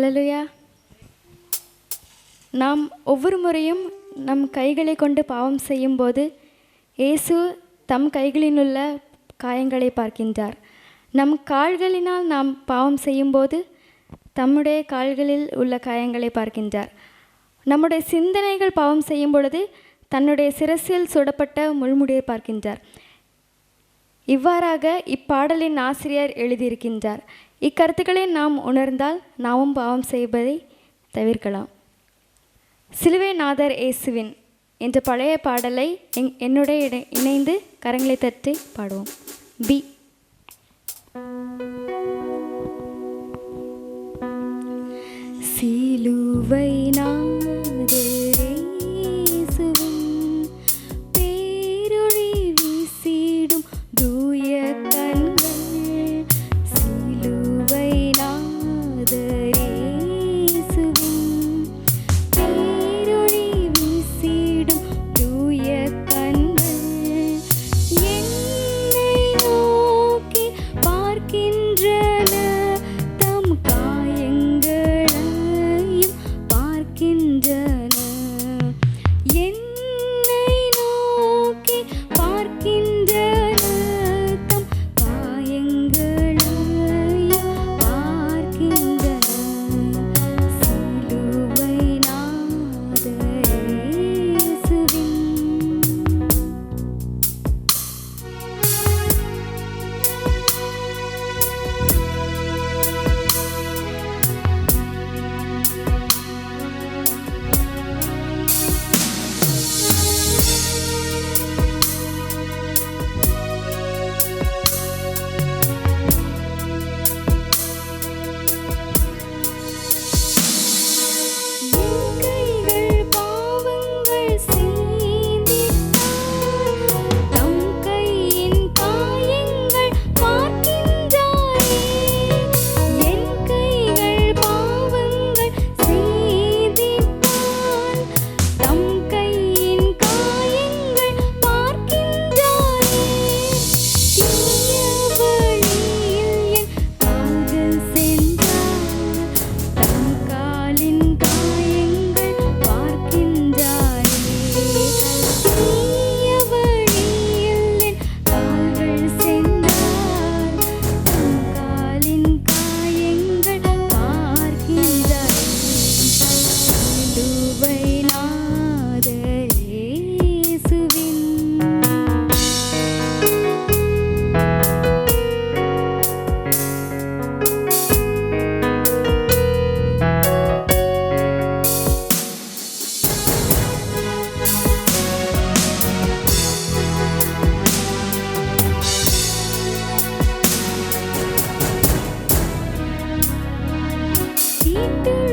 ஹலலுயா நாம் ஒவ்வொரு முறையும் நம் கைகளை கொண்டு பாவம் செய்யும்போது இயேசு தம் கைகளினுள்ள காயங்களை பார்க்கின்றார். நம் கால்களினால் நாம் பாவம் செய்யும்போது தம்முடைய கால்களில் உள்ள காயங்களை பார்க்கின்றார். நம்முடைய சிந்தனைகள் பாவம் செய்யும் பொழுது தன்னுடைய சிரசில் சுடப்பட்ட முள்முடியை பார்க்கின்றார். இவ்வாறாக இப்பாடலின் ஆசிரியர் எழுதியிருக்கின்றார். இக்கருத்துக்களை நாம் உணர்ந்தால் நாமும் பாவம் செய்வதை தவிர்க்கலாம். சிலுவை நாதர் இயேசுவின் என்ற பழைய பாடலை எங் என்னுடைய இணைந்து கரங்களை தட்டி பாடுவோம். பி. சிலுவை நான் You.